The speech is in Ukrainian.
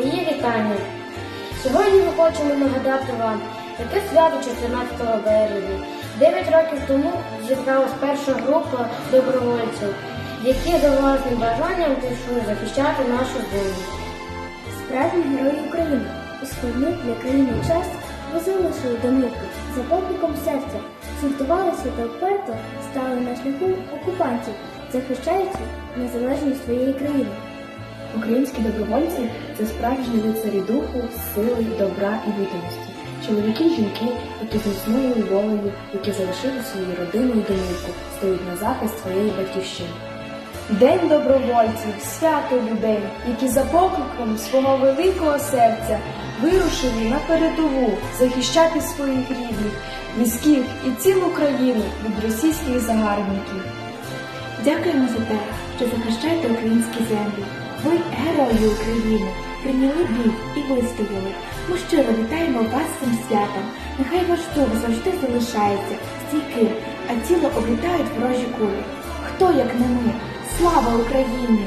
Мої вітання. Сьогодні ми хочемо нагадати вам, яке свято 14 березня. Дев'ять років тому зібралась перша група добровольців, які за власним бажанням пішли захищати нашу землю. Справжні герої України у складний для країни час ви залишили домівку за покликом серця, згуртувалися та вперто стали на шляху окупантів, захищаючи незалежність своєї країни. Українські добровольці це справжні лицарі духу, сили, добра і відданості. Чоловіки й жінки, які з міцною волею, які залишили свою родину і домівку, стоять на захист своєї батьківщини. День добровольців, свято людей, які за покликом свого великого серця вирушили на передову захищати своїх рідних, близьких і цілу країну від російських загарбників. Дякуємо за те, що захищаєте українські землі. Ви герої України, прийняли бій і вистояли. Ми щиро вітаємо вас цим святом. Нехай ваш дух завжди залишається стійким, а тіло облітають ворожі кулі. Хто як не ми? Слава Україні!